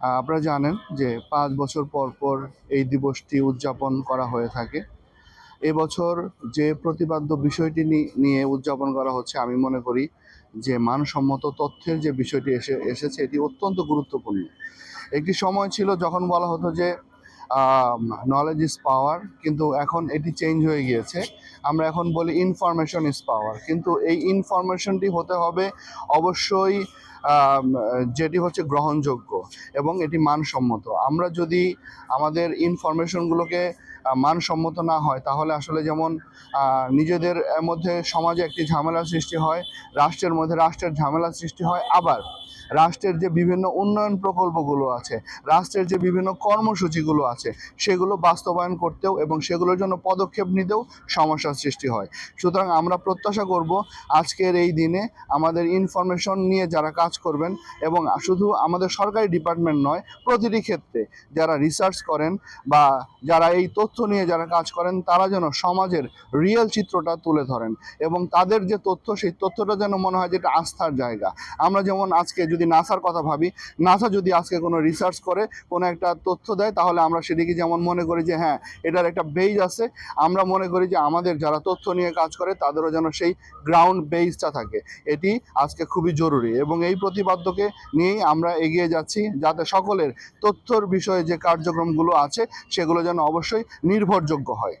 আপনারা জানেন যে পাঁচ বছর পর পর এই দিবসটি উদযাপন করা হয়ে থাকে। এবছর যে প্রতিপাদ্য বিষয়টি নিয়ে উদযাপন করা হচ্ছে, আমি মনে করি যে মানসম্মত তথ্যের যে বিষয়টি এসে, এসেছে, এটি অত্যন্ত গুরুত্বপূর্ণ। একটি সময় ছিল যখন বলা হতো যে নলেজ ইজ পাওয়ার কিন্তু এখন এটি চেঞ্জ হয়ে গিয়েছে। আমরা এখন বলি ইনফরমেশন ইজ পাওয়ার কিন্তু এই ইনফরমেশনটি হতে হবে অবশ্যই যেটি হচ্ছে গ্রহণযোগ্য এবং এটি মানসম্মত। আমরা যদি আমাদের ইনফরমেশনগুলোকে মানসম্মত না হয়, তাহলে আসলে যেমন নিজেদের মধ্যে সমাজে একটি ঝামেলার সৃষ্টি হয়, রাষ্ট্রের মধ্যে রাষ্ট্রের ঝামেলার সৃষ্টি হয়, আবার রাষ্ট্রের যে বিভিন্ন উন্নয়ন প্রকল্পগুলো আছে, রাষ্ট্রের যে বিভিন্ন কর্মসূচিগুলো আছে, সেগুলো বাস্তবায়ন করতেও এবং সেগুলোর জন্য পদক্ষেপ নিতেও সমস্যার সৃষ্টি হয়। সুতরাং আমরা প্রত্যাশা করব আজকের এই দিনে আমাদের ইনফরমেশন নিয়ে যারা কাজ করবেন এবং শুধু আমাদের সরকারি ডিপার্টমেন্ট নয়, প্রতিটি ক্ষেত্রে যারা রিসার্চ করেন বা যারা এই তথ্য নিয়ে যারা কাজ করেন, তারা যেন সমাজের রিয়েল চিত্রটা তুলে ধরেন এবং তাদের যে তথ্য, সেই তথ্যটা যেন মনে হয় যেটা আস্থার জায়গা। আমরা যেমন আজকে যদি নাসার কথা ভাবি, নাসা যদি আজকে কোনো রিসার্চ করে, কোনো একটা তথ্য দেয়, তাহলে আমরা সেদিকে যেমন মনে করি যে হ্যাঁ এটার একটা বেজ আছে। আমরা মনে করি যে, আমাদের যারা তথ্য নিয়ে কাজ করে, তাদেরও যেন সেই গ্রাউন্ড বেসটা থাকে। এটি আজকে খুবই জরুরি এবং এই প্রতিপাদ্যকে নিয়েই আমরা এগিয়ে যাচ্ছি, যাতে সকলের তথ্যর বিষয়ে যে কার্যক্রমগুলো আছে, সেগুলো যেন অবশ্যই নির্ভরযোগ্য হয়।